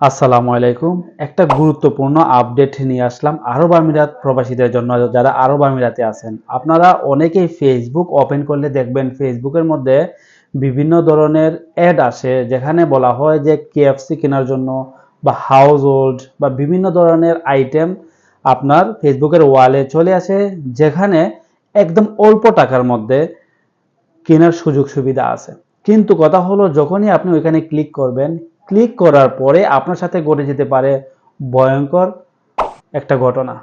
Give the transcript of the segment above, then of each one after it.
আসসালামু আলাইকুম। একটা গুরুত্বপূর্ণ আপডেট নিয়ে আসলাম আরব আমিরাত প্রবাসীদের জন্য, যারা আরব আমিরাতে আছেন। আপনারা অনেকেই ফেসবুক ওপেন করলে দেখবেন ফেসবুকের মধ্যে বিভিন্ন ধরনের অ্যাড আসে, যেখানে বলা হয় যে কেএফসি কেনার জন্য বা হাউস হোল্ড বা বিভিন্ন ধরনের আইটেম আপনার ফেসবুকের ওয়ালে চলে আসে, যেখানে একদম অল্প টাকার মধ্যে কেনার সুযোগ সুবিধা আছে। কিন্তু কথা হলো, যখনই আপনি ওইখানে ক্লিক করবেন ক্লিক করার পরে আপনার সাথে ঘটে যেতে পারে ভয়ঙ্কর একটা ঘটনা।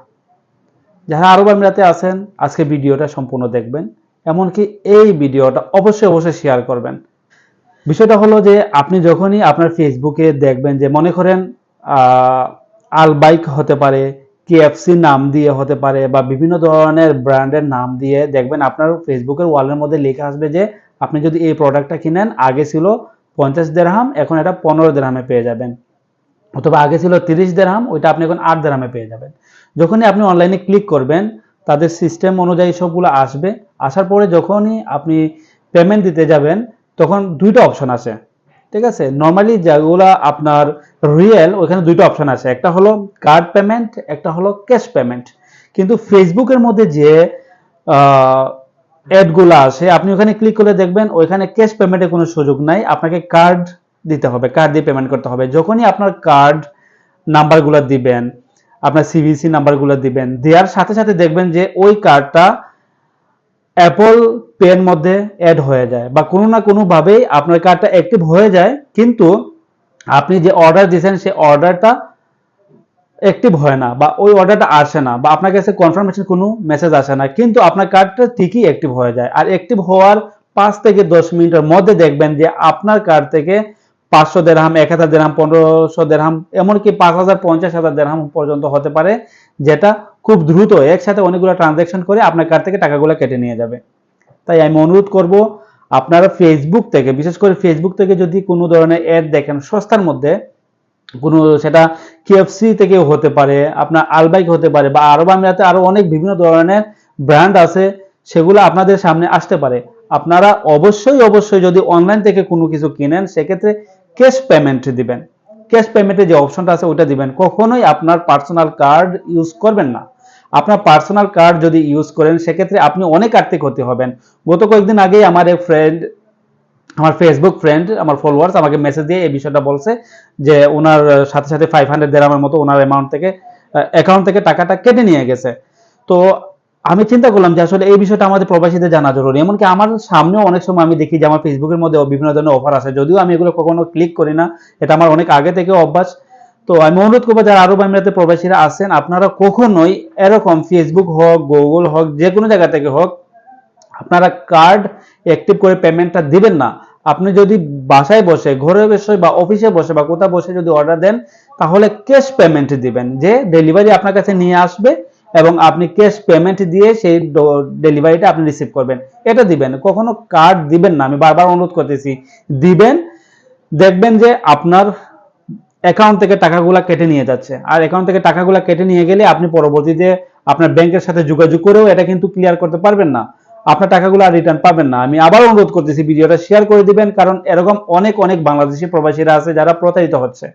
যারা আরব আমিরাতে আছেন, আজকে ভিডিওটা সম্পূর্ণ দেখবেন, এমনকি এই ভিডিওটা অবশ্যই অবশ্যই শেয়ার করবেন। বিষয়টা হলো যে আপনি যখনই আপনার ফেসবুকে দেখবেন যে মনে করেন আল বাইক হতে পারে, কেএফসি নাম দিয়ে হতে পারে বা বিভিন্ন ধরনের ব্র্যান্ডের নাম দিয়ে দেখবেন আপনার ফেসবুকের ওয়ালের মধ্যে লেখা আসবে যে আপনি যদি এই প্রোডাক্টটা কিনেন, আগে ছিল পঞ্চাশ দেড়হাম এখন এটা পনেরো দেড়হামে পেয়ে যাবেন। অথবা আগে ছিল তিরিশ দেড়হাম ওইটা আপনি এখন আট দেড়হামে পেয়ে যাবেন। যখনই আপনি অনলাইনে ক্লিক করবেন, তাদের সিস্টেম অনুযায়ী সবগুলো আসবে। আসার পরে যখনই আপনি পেমেন্ট দিতে যাবেন, তখন দুইটা অপশন আছে ঠিক আছে? নর্মালি যেগুলো আপনার রিয়েল ওখানে দুইটা অপশন আছে একটা হলো কার্ড পেমেন্ট একটা হলো ক্যাশ পেমেন্ট কিন্তু ফেসবুকের মধ্যে যে অ্যাডগুলো আসে আপনি ওখানে ক্লিক করে দেখবেন ওইখানে ক্যাশ পেমেন্টের কোনো সুযোগ নাই, আপনাকে কার্ড দিতে হবে কার্ড দিয়ে পেমেন্ট করতে হবে। যখনই আপনার কার্ড নাম্বারগুলো দিবেন, আপনার সিভিসি নাম্বারগুলো দিবেন, দেওয়ার সাথে সাথে দেখবেন যে ওই কার্ডটা অ্যাপল পের মধ্যে অ্যাড হয়ে যায় বা কোনো না কোনোভাবেই আপনার কার্ডটা অ্যাক্টিভ হয়ে যায়, কিন্তু আপনি যে অর্ডার দিয়েছেন সেই অর্ডারটা অ্যাক্টিভ হয় না বা ওই অর্ডারটা আসে না বা আপনার কাছে কনফার্মেশন কোনো মেসেজ আসে না, কিন্তু আপনার কার্ডটা ঠিকই অ্যাক্টিভ হয়ে যায়। আর অ্যাক্টিভ হওয়ার পাঁচ থেকে দশ মিনিটের মধ্যে দেখবেন যে আপনার কার্ড থেকে পাঁচশো দেড়হাম এক হাজার দেড়হাম পনেরোশো দেড়হাম এমনকি পাঁচ হাজার, পঞ্চাশ হাজার দেড়হাম পর্যন্ত হতে পারে, যেটা খুব দ্রুত একসাথে অনেকগুলো ট্রানজ্যাকশন করে আপনার কার্ড থেকে টাকাগুলো কেটে নিয়ে যাবে। তাই আমি অনুরোধ করব, আপনারা ফেসবুক থেকে, বিশেষ করে ফেসবুক থেকে যদি কোনো ধরনের অ্যাড দেখেন, সস্তার মধ্যে কোনো সেটা কেএফসি থেকে হতে পারে, আপনার আলবাইক হতে পারে বা আরব আমিরাতে আরও অনেক বিভিন্ন ধরনের ব্র্যান্ড আছে, সেগুলো আপনাদের সামনে আসতে পারে। আপনারা অবশ্যই অবশ্যই যদি অনলাইন থেকে কোনো কিছু কিনেন, সেক্ষেত্রে ক্যাশ পেমেন্ট দিবেন। ক্যাশ পেমেন্টের যে অপশনটা আছে, ওইটা দিবেন। কখনোই আপনার পার্সোনাল কার্ড ইউজ করবেন না। আপনার পার্সোনাল কার্ড যদি ইউজ করেন, সেক্ষেত্রে আপনি অনেক আর্থিক ক্ষতি হবেন। গত কয়েকদিন আগেই আমার এক ফ্রেন্ড আমার ফেসবুক ফ্রেন্ড আমার ফলোয়ার্স আমাকে মেসেজ দিয়ে এই বিষয়টা বলছে যে ওনার সাথে সাথে ফাইভ হান্ড্রেড দেড়ামের মতো ওনার অ্যামাউন্ট থেকে অ্যাকাউন্ট থেকে টাকাটা কেটে নিয়ে গেছে। তো আমি চিন্তা করলাম যে আসলে এই বিষয়টা আমাদের প্রবাসীদের জানা জরুরি। এমনকি আমার সামনেও অনেক সময় আমি দেখি যে আমার ফেসবুকের মধ্যে বিভিন্ন ধরনের অফার আছে যদিও আমি এগুলো কখনো ক্লিক করি না, এটা আমার অনেক আগে থেকে অভ্যাস। তো আমি অনুরোধ করব যারা আরব আমিরাতে প্রবাসীরা আছেন, আপনারা কখনোই এরকম ফেসবুক হোক গুগল হোক যে কোনো জায়গা থেকে হোক, আপনারা কার্ড অ্যাক্টিভ করে পেমেন্টটা দিবেন না। আপনি যদি বাসায় বসে, ঘরে বসে বা অফিসে বসে বা কোথাও বসে যদি অর্ডার দেন, তাহলে ক্যাশ পেমেন্ট দিবেন, যে ডেলিভারি আপনার কাছে নিয়ে আসবে এবং আপনি ক্যাশ পেমেন্ট দিয়ে সেই ডেলিভারিটা আপনি রিসিভ করবেন। এটা দিবেন, কখনো কার্ড দিবেন না, আমি বারবার অনুরোধ করতেছি, দিবেন, দেখবেন যে আপনার অ্যাকাউন্ট থেকে টাকাগুলো কেটে নিয়ে যাচ্ছে। আর অ্যাকাউন্ট থেকে টাকাগুলো কেটে নিয়ে গেলে আপনি পরবর্তীতে আপনার ব্যাংকের সাথে যোগাযোগ করেও এটা কিন্তু ক্লিয়ার করতে পারবেন না। আপনার টাকাগুলো আর রিটার্ন পাবেন না। আমি আবার অনুরোধ করতেছি, ভিডিওটা শেয়ার করে দিবেন, কারণ এরকম অনেক অনেক বাংলাদেশি প্রবাসীরা আছে যারা প্রতারিত হচ্ছে।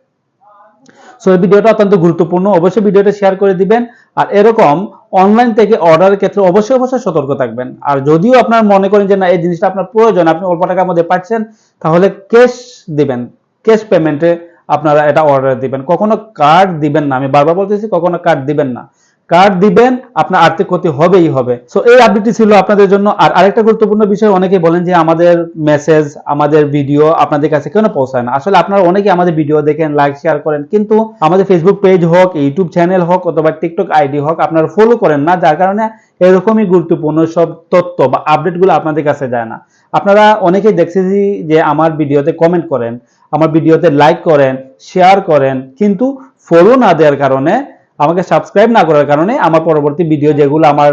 সো এই ভিডিওটা অত্যন্ত গুরুত্বপূর্ণ। অবশ্যই ভিডিওটা শেয়ার করে দিবেন। আর এরকম অনলাইন থেকে অর্ডারের ক্ষেত্রে অবশ্যই অবশ্যই সতর্ক থাকবেন। আর যদিও আপনার মনে করেন যে না, এই জিনিসটা আপনার প্রয়োজন, আপনি অল্প টাকার মধ্যে পাচ্ছেন, তাহলে ক্যাশ দিবেন। ক্যাশ পেমেন্টে আপনারা এটা অর্ডার দিবেন। কখনো কার্ড দিবেন না। আমি বারবার বলতেছি, কখনো কার্ড দিবেন না। কার্ড দিবেন, আপনার আর্থিক ক্ষতি হবেই হবে। সো এই আপডেটটি ছিল আপনাদের জন্য। আর আরেকটা গুরুত্বপূর্ণ বিষয় অনেকে বলেন যে আমাদের মেসেজ আমাদের ভিডিও আপনাদের কাছে কেন পৌঁছায় না? আসলে আপনারা অনেকে আমাদের ভিডিও দেখেন লাইক শেয়ার করেন, কিন্তু আমাদের ফেসবুক পেজ হোক ইউটিউব চ্যানেল হোক, অথবা টিকটক আইডি হোক, আপনারা ফলো করেন না, যার কারণে এরকমই গুরুত্বপূর্ণ সব তথ্য বা আপডেটগুলো আপনাদের কাছে যায় না। আপনারা অনেকেই দেখতেছি যে আমার ভিডিওতে কমেন্ট করেন, আমার ভিডিওতে লাইক করেন শেয়ার করেন, কিন্তু ফলো না দেওয়ার কারণে আমাকে সাবস্ক্রাইব না করার কারণে আমার পরবর্তী ভিডিও যেগুলো আমার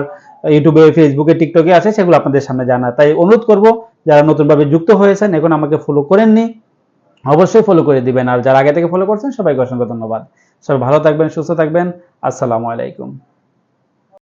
ইউটিউবে ফেসবুকে টিকটকে আছে, সেগুলো আপনাদের সামনে জানা তাই অনুরোধ করব, যারা নতুনভাবে যুক্ত হয়েছেন, এখন আমাকে ফলো করেননি, অবশ্যই ফলো করে দিবেন। আর যারা আগে থেকে ফলো করছেন, সবাইকে অসংখ্য ধন্যবাদ। সবাই ভালো থাকবেন, সুস্থ থাকবেন। আসসালামু আলাইকুম।